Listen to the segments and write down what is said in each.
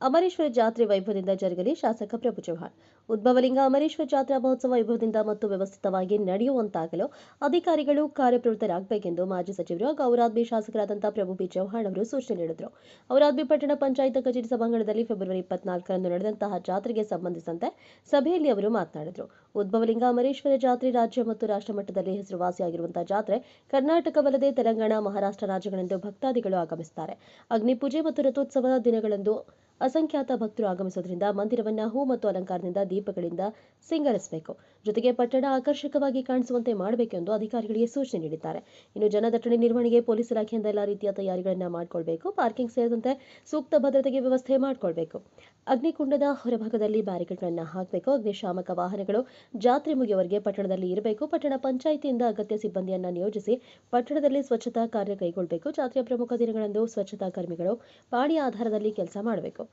ಅಮರೇಶ್ವರ ಜಾತ್ರೆ ವೈಭವದಿಂದ ಜರುಗಲಿ ಶಾಸಕ ಪ್ರಭು ಚೌಹಾಣ್ ಉದ್ಭವಲಿಂಗ ಅಮರೇಶ್ವರ ಜಾತ್ರಾ ಮಹೋತ್ಸವ ವೈಭವದಿಂದ ಮತ್ತು ವ್ಯವಸ್ಥಿತವಾಗಿ ನಡೆಯುವಂತಾಗಲು ಅಧಿಕಾರಿಗಳು ಕಾರ್ಯಪ್ರವೃತ್ತರಾಗಬೇಕೆಂದು ಮಾಜಿ ಸಚಿವರು ಹಾಗೂ ಔರಾದ್ಬಿ ಶಾಸಕರಾದಂತಹ ಪ್ರಭು ಬಿ ಚೌಹಾಣ್ ಅವರು ಸೂಚನೆ ನೀಡಿದರು. ಔರಾದ್ಬಿ ಪಟ್ಟಣ ಪಂಚಾಯತ್ ಕಚೇರಿ ಸಭಾಂಗಣದಲ್ಲಿ ಫೆಬ್ರವರಿ ಇಪ್ಪತ್ನಾಲ್ಕರಂದು ನಡೆದಂತಹ ಜಾತ್ರೆಗೆ ಸಂಬಂಧಿಸಿದಂತೆ ಸಭೆಯಲ್ಲಿ ಅವರು ಮಾತನಾಡಿದರು. ಉದ್ಭವಲಿಂಗ ಅಮರೇಶ್ವರ ಜಾತ್ರೆ ರಾಜ್ಯ ಮತ್ತು ರಾಷ್ಟ್ರ ಮಟ್ಟದಲ್ಲಿ ಹೆಸರುವಾಸಿಯಾಗಿರುವಂತಹ ಜಾತ್ರೆ ಕರ್ನಾಟಕವಲ್ಲದೆ ತೆಲಂಗಾಣ, ಮಹಾರಾಷ್ಟ್ರ ರಾಜ್ಯಗಳೆಂದು ಭಕ್ತಾದಿಗಳು ಆಗಮಿಸುತ್ತಾರೆ. ಅಗ್ನಿಪೂಜೆ ಮತ್ತು ರಥೋತ್ಸವದ ದಿನಗಳಂದು ಅಸಂಖ್ಯಾತ ಭಕ್ತರು ಆಗಮಿಸುವುದರಿಂದ ಮಂದಿರವನ್ನ ಹೂ ಮತ್ತು ಅಲಂಕಾರದಿಂದ ದೀಪಗಳಿಂದ ಸಿಂಗರಿಸಬೇಕು. ಜೊತೆಗೆ ಪಟ್ಟಣ ಆಕರ್ಷಕವಾಗಿ ಕಾಣಿಸುವಂತೆ ಮಾಡಬೇಕೆಂದು ಅಧಿಕಾರಿಗಳಿಗೆ ಸೂಚನೆ ನೀಡಿದ್ದಾರೆ. ಇನ್ನು ಜನದಟ್ಟಣೆ ನಿರ್ವಹಣೆಗೆ ಪೊಲೀಸ್ ಇಲಾಖೆಯಿಂದ ಎಲ್ಲ ರೀತಿಯ ತಯಾರಿಗಳನ್ನು ಮಾಡಿಕೊಳ್ಬೇಕು. ಪಾರ್ಕಿಂಗ್ ಸೇರಿದಂತೆ ಸೂಕ್ತ ಭದ್ರತೆಗೆ ವ್ಯವಸ್ಥೆ ಮಾಡಿಕೊಳ್ಬೇಕು. ಅಗ್ನಿಕುಂಡದ ಹೊರಭಾಗದಲ್ಲಿ ಬ್ಯಾರಿಕೇಡ್ಗಳನ್ನು ಹಾಕಬೇಕು. ಅಗ್ನಿಶಾಮಕ ವಾಹನಗಳು ಜಾತ್ರೆ ಮುಗಿಯುವವರೆಗೆ ಪಟ್ಟಣದಲ್ಲಿ ಇರಬೇಕು. ಪಟ್ಟಣ ಪಂಚಾಯಿತಿಯಿಂದ ಅಗತ್ಯ ಸಿಬ್ಬಂದಿಯನ್ನು ನಿಯೋಜಿಸಿ ಪಟ್ಟಣದಲ್ಲಿ ಸ್ವಚ್ಛತಾ ಕಾರ್ಯ ಕೈಗೊಳ್ಳಬೇಕು ಜಾತ್ರೆಯ ಪ್ರಮುಖ ದಿನಗಳಂದು ಸ್ವಚ್ಛತಾ ಕರ್ಮಿಗಳು ಪಾಣಿ ಆಧಾರದಲ್ಲಿ ಕೆಲಸ ಮಾಡಬೇಕು.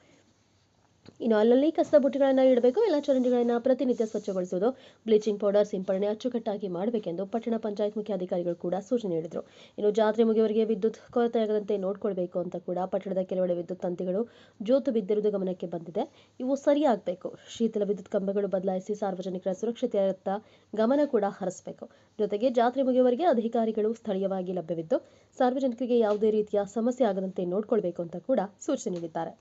ಇನ್ನು ಅಲ್ಲಲ್ಲಿ ಕಸದ ಬುಟ್ಟಿಗಳನ್ನು ಇಡಬೇಕು, ಎಲ್ಲ ಚರಂಡಿಗಳನ್ನು ಪ್ರತಿನಿತ್ಯ ಸ್ವಚ್ಛಗೊಳಿಸುವುದು ಬ್ಲೀಚಿಂಗ್ ಪೌಡರ್, ಸಿಂಪಡಣೆ ಅಚ್ಚುಕಟ್ಟಾಗಿ ಮಾಡಬೇಕೆಂದು ಪಟ್ಟಣ ಪಂಚಾಯತ್ ಮುಖ್ಯಾಧಿಕಾರಿಗಳು ಕೂಡ ಸೂಚನೆ ನೀಡಿದರು. ಇನ್ನು ಜಾತ್ರೆ ಮುಗಿಯುವವರೆಗೆ ವಿದ್ಯುತ್ ಕೊರತೆಯಾಗದಂತೆ ನೋಡಿಕೊಳ್ಬೇಕು ಅಂತ ಕೂಡ ಪಟ್ಟಣದ ಕೆಲವೆಡೆ ವಿದ್ಯುತ್ ತಂತಿಗಳು ಜೋತು ಬಿದ್ದಿರುವುದು ಗಮನಕ್ಕೆ ಬಂದಿದೆ. ಇವು ಸರಿಯಾಗಬೇಕು. ಶೀತಲ ವಿದ್ಯುತ್ ಕಂಬಗಳು ಬದಲಾಯಿಸಿ ಸಾರ್ವಜನಿಕರ ಸುರಕ್ಷತೆಯತ್ತ ಗಮನ ಕೂಡ ಹರಿಸಬೇಕು. ಜೊತೆಗೆ ಜಾತ್ರೆ ಮುಗಿಯುವವರೆಗೆ ಅಧಿಕಾರಿಗಳು ಸ್ಥಳೀಯವಾಗಿ ಲಭ್ಯವಿದ್ದು, ಸಾರ್ವಜನಿಕರಿಗೆ ಯಾವುದೇ ರೀತಿಯ ಸಮಸ್ಯೆ ಆಗದಂತೆ ನೋಡಿಕೊಳ್ಬೇಕು ಅಂತ ಕೂಡ ಸೂಚನೆ ನೀಡಿದ್ದಾರೆ.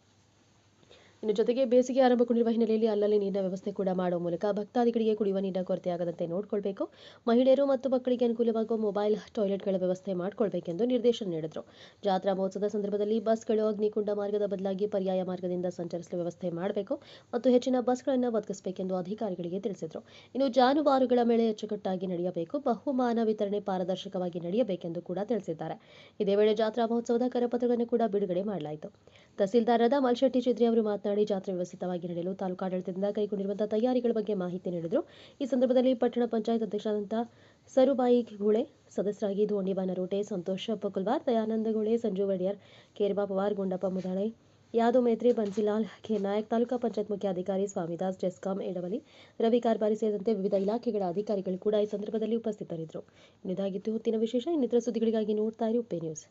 ಇನ್ನು ಜೊತೆಗೆ ಬೇಸಿಗೆ ಆರಂಭಗೊಂಡಿರುವ ಹಿನ್ನೆಲೆಯಲ್ಲಿ ಅಲ್ಲಲ್ಲಿ ನೀರಿನ ವ್ಯವಸ್ಥೆ ಕೂಡ ಮಾಡುವ ಮೂಲಕ ಭಕ್ತಾದಿಗಳಿಗೆ ಕುಡಿಯುವ ನೀರಿನ ಕೊರತೆಯಾಗದಂತೆ ನೋಡಿಕೊಳ್ಬೇಕು. ಮಹಿಳೆಯರು ಮತ್ತು ಮಕ್ಕಳಿಗೆ ಅನುಕೂಲವಾಗುವ ಮೊಬೈಲ್, ಟಾಯ್ಲೆಟ್ಗಳ ವ್ಯವಸ್ಥೆ ಮಾಡಿಕೊಳ್ಬೇಕೆಂದು ನಿರ್ದೇಶನ ನೀಡಿದರು. ಜಾತ್ರಾ ಮಹೋತ್ಸವದ ಸಂದರ್ಭದಲ್ಲಿ ಬಸ್ಗಳು, ಅಗ್ನಿಕುಂಡ ಮಾರ್ಗದ ಬದಲಾಗಿ ಪರ್ಯಾಯ ಮಾರ್ಗದಿಂದ ಸಂಚರಿಸಲು ವ್ಯವಸ್ಥೆ ಮಾಡಬೇಕು ಮತ್ತು ಹೆಚ್ಚಿನ ಬಸ್ಗಳನ್ನು ಒದಗಿಸಬೇಕೆಂದು ಅಧಿಕಾರಿಗಳಿಗೆ ತಿಳಿಸಿದರು. ಇನ್ನು ಜಾನುವಾರುಗಳ ಮೇಲೆ ಅಚ್ಚುಕಟ್ಟಾಗಿ ನಡೆಯಬೇಕು, ಬಹುಮಾನ ವಿತರಣೆ ಪಾರದರ್ಶಕವಾಗಿ ನಡೆಯಬೇಕೆಂದು ಕೂಡ ತಿಳಿಸಿದ್ದಾರೆ. ಇದೇ ವೇಳೆ ಜಾತ್ರಾ ಮಹೋತ್ಸವದ ಕರಪತ್ರಗಳನ್ನು ಕೂಡ ಬಿಡುಗಡೆ ಮಾಡಲಾಯಿತು. ತಹಸೀಲ್ದಾರರಾದ ಮಲ್ಶೆಟ್ಟಿ ಚಿದ್ರಿ ಅವರು ಮಾತನಾಡಿ ಜಾತ್ರೆ ವ್ಯವಸ್ಥಿತವಾಗಿ ನಡೆಯಲು ತಾಲೂಕಾಡಳಿತದಿಂದ ಕೈಗೊಂಡಿರುವಂತಹ ತಯಾರಿಗಳ ಬಗ್ಗೆ ಮಾಹಿತಿ ನೀಡಿದರು. ಈ ಸಂದರ್ಭದಲ್ಲಿ ಪಟ್ಟಣ ಪಂಚಾಯತ್ ಅಧ್ಯಕ್ಷರಾದಂತಹ ಸರುಬಾಯಿ ಗುಳೆ, ಸದಸ್ಯರಾಗಿ ಧೋಣಿಬಾ ರೋಟೆ ಸಂತೋಷ್ ಪಕುಲ್ವಾರ್, ದಯಾನಂದ ಗುಳೆ, ಸಂಜು ವಡಿಯರ್ ಕೇರ್ಬಾ ಪವಾರ್, ಗುಂಡಪ್ಪ ಮುದಾಳೆ, ಯಾದವ್ ಮೇತ್ರಿ, ಬನ್ಸಿಲಾಲ್ ಖೇನಾಯಕ್ ತಾಲೂಕಾ ಪಂಚಾಯತ್ ಮುಖ್ಯಾಧಿಕಾರಿ ಸ್ವಾಮಿದಾಸ್, ಜೆಸ್ಕಾಂ, ಎಡವಲಿ, ರವಿ ಕಾರ್ಬಾರಿ ಸೇರಿದಂತೆ ವಿವಿಧ ಇಲಾಖೆಗಳ ಅಧಿಕಾರಿಗಳು ಕೂಡ ಈ ಸಂದರ್ಭದಲ್ಲಿ ಉಪಸ್ಥಿತರಿದ್ದರು. ಇದಾಗಿತ್ತು, ಹೊತ್ತಿನ ವಿಶೇಷ ಇನ್ನಿತರ ಸುದ್ದಿಗಳಿಗಾಗಿ ನೋಡ್ತಾ ಇರಿ ಉಪೇ ನ್ಯೂಸ್.